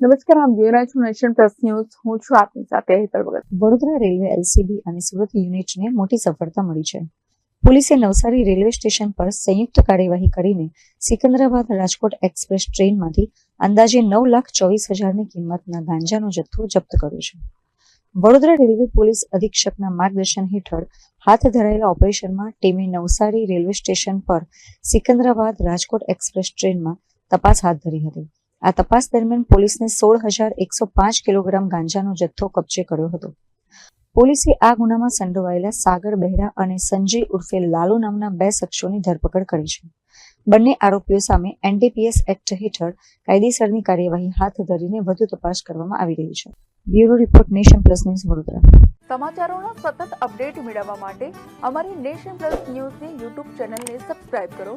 નમસ્કાર આપ જોઈ રહ્યા નેશન પ્લસ ન્યૂઝ. હું છું આપની સાથે હેતલ ભગત. વડોદરા રેલવે એલસીબી અને સુરત યુનિટને મોટી સફળતા મળી છે. પોલીસે નવસારી રેલવે સ્ટેશન પર સંયુક્ત કાર્યવાહી કરીને સિકંદરાબાદ રાજકોટ એક્સપ્રેસ ટ્રેનમાંથી અંદાજે નવ લાખ ચોવીસ હજારની કિંમતના ગાંજાનો જથ્થો જપ્ત કર્યો છે. વડોદરા રેલવે પોલીસ અધિક્ષકના માર્ગદર્શન હેઠળ હાથ ધરાયેલા ઓપરેશનમાં ટીમે નવસારી રેલવે સ્ટેશન પર સિકંદરાબાદ રાજકોટ એક્સપ્રેસ ટ્રેનમાં તપાસ હાથ ધરી હતી. આ તપાસ દરમિયાન પોલીસને સોળ હજાર એકસો પાંચ કિલોગ્રામ ગાંજાનો જથ્થો કબજે કર્યો હતો. પોલીસે આ ગુનામાં સંડોવાયેલા સાગર બહેરા અને સંજય ઉર્ફે લાલુ નામના બે શખ્સોની ધરપકડ કરી છે. બંને આરોપીઓ સામે એનડીપીએસ એક્ટ હેઠળ કાયદેસરની કાર્યવાહી હાથ ધરીને વધુ તપાસ કરવામાં આવી રહી છે. Bureau report nation plus news Vadodara. સમાચારોના સતત અપડેટ મેળવવા માટે અમારી નેશન પ્લસ ન્યૂઝની યુટ્યુબ ચેનલને સબસ્ક્રાઇબ કરો.